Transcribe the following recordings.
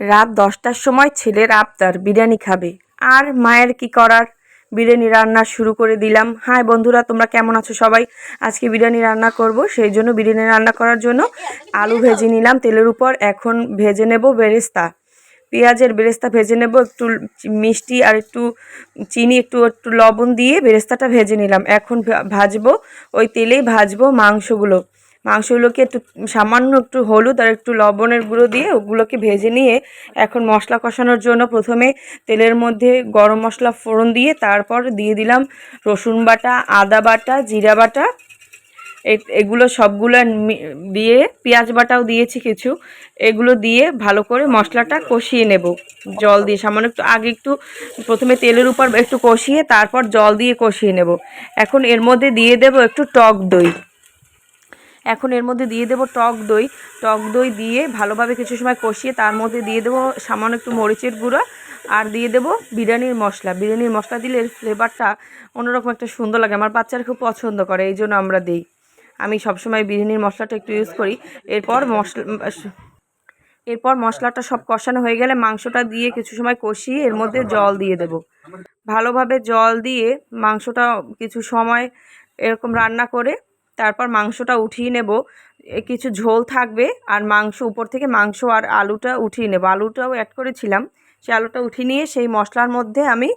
রাত দশটার সময় ছেলের আবদার, বিরিয়ানি খাবে। আর মায়ের কি করার? বিরিয়ানি রান্না শুরু করে দিলাম। হাই বন্ধুরা, তোমরা কেমন আছো সবাই? আজকে বিরিয়ানি রান্না করব, সেই জন্য বিরিয়ানি রান্না করার জন্য আলু ভেজে নিলাম তেলের উপর। এখন ভেজে নেব বেরেস্তা। পেঁয়াজের বেরেস্তা ভেজে নেব, একটু মিষ্টি আর একটু চিনি, একটু একটু লবণ দিয়ে বেরেস্তাটা ভেজে নিলাম। এখন ভাজবো, ওই তেলেই ভাজবো মাংসগুলো। মাংসগুলোকে একটু, সামান্য একটু হলুদ আর একটু লবণের গুঁড়ো দিয়ে ওগুলোকে ভেজে নিয়ে এখন মশলা কষানোর জন্য প্রথমে তেলের মধ্যে গরম মশলা ফোড়ন দিয়ে তারপর দিয়ে দিলাম রসুন বাটা, আদা বাটা, জিরা বাটা। এগুলো সবগুলো দিয়ে পেঁয়াজ বাটাও দিয়েছি কিছু। এগুলো দিয়ে ভালো করে মশলাটা কষিয়ে নেব। জল দিয়ে সামান্য একটু, আগে একটু প্রথমে তেলের উপর একটু কষিয়ে তারপর জল দিয়ে কষিয়ে নেব। এখন এর মধ্যে দিয়ে দেব একটু টক দই। এখন এর মধ্যে দিয়ে দেবো টক দই। টক দই দিয়ে ভালোভাবে কিছু সময় কষিয়ে তার মধ্যে দিয়ে দেবো সামান্য একটু মরিচের গুঁড়ো আর দিয়ে দেবো বিরিয়ানির মশলা। বিরিয়ানির মশলা দিলে ফ্লেভারটা অন্যরকম একটা সুন্দর লাগে। আমার বাচ্চারা খুব পছন্দ করে, এই জন্য আমরা দিই। আমি সবসময় বিরিয়ানির মশলাটা একটু ইউজ করি। এরপর মশলা, এরপর মশলাটা সব কষানো হয়ে গেলে মাংসটা দিয়ে কিছু সময় কষিয়ে এর মধ্যে জল দিয়ে দেব। ভালোভাবে জল দিয়ে মাংসটা কিছু সময় এরকম রান্না করে তারপর মাংসটা উঠিয়ে নেব। কিছু ঝোল থাকবে আর মাংস, উপর থেকে মাংস আর আলুটা উঠিয়ে নেব। আলুটাও অ্যাড করেছিলাম। সেই আলুটা উঠিয়ে নিয়ে সেই মশলার মধ্যে আমি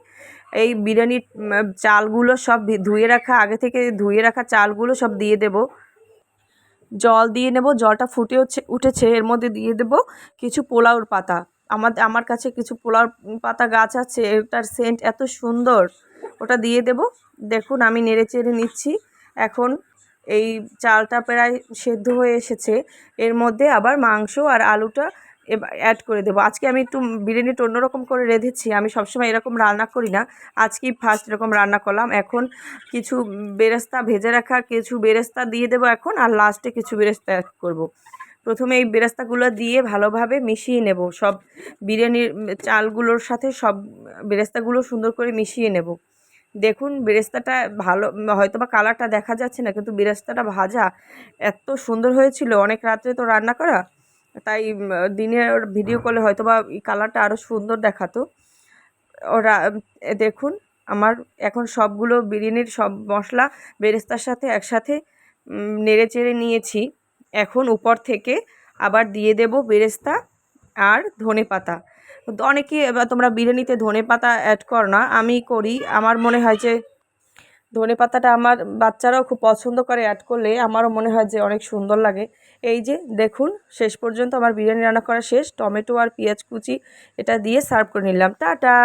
এই বিরিয়ানির চালগুলো সব ধুয়ে রাখা, আগে থেকে ধুয়ে রাখা চালগুলো সব দিয়ে দেব। জল দিয়ে নেব। জলটা ফুটে উঠেছে। এর মধ্যে দিয়ে দেব কিছু পোলাওর পাতা। আমার আমার কাছে কিছু পোলাওর পাতা গাছ আছে। ওটার সেন্ট এত সুন্দর। ওটা দিয়ে দেব। দেখুন, আমি নেড়ে চেড়ে নিচ্ছি। এখন এই চালটা প্রায় সেদ্ধ হয়ে এসেছে। এর মধ্যে আবার মাংস আর আলুটা অ্যাড করে দেবো। আজকে আমি একটু বিরিয়ানিটা অন্যরকম করে রেঁধেছি। আমি সবসময় এরকম রান্না করি না। আজকেই ফার্স্ট এরকম রান্না করলাম। এখন কিছু বেরেস্তা ভেজে রাখা কিছু বেরেস্তা দিয়ে দেবো এখন আর লাস্টে কিছু বেরেস্তা অ্যাড করব। প্রথমে এই বেরেস্তাগুলো দিয়ে ভালোভাবে মিশিয়ে নেব। সব বিরিয়ানির চালগুলোর সাথে সব বেরেস্তাগুলো সুন্দর করে মিশিয়ে নেব। দেখুন বেরেস্তাটা ভালো হয়তো বা কালারটা দেখা যাচ্ছে না, কিন্তু বেরেস্তাটা ভাজা এত সুন্দর হয়েছিল। অনেক রাত্রে তো রান্না করা, তাই দিনের ভিডিও করলে হয়তো বা কালারটা আরও সুন্দর দেখাতো। ওরা দেখুন, আমার এখন সবগুলো বিরিয়ানির সব মশলা বেরেস্তার সাথে একসাথে নেড়ে চেড়ে নিয়েছি। এখন উপর থেকে আবার দিয়ে দেব বেরেস্তা আর ধনে পাতা অনেকে তোমরা বিরিয়ানিতে ধনে পাতা অ্যাড কর না আমি করি। আমার মনে হয় যে ধনে পাতাটা আমার বাচ্চারাও খুব পছন্দ করে অ্যাড করলে আমারও মনে হয় যে অনেক সুন্দর লাগে। এই যে দেখুন, শেষ পর্যন্ত আমার বিরিয়ানি রান্না করা শেষ, টমেটো আর পেঁয়াজ কুচি এটা দিয়ে সার্ভ করে নিলাম। টাটা!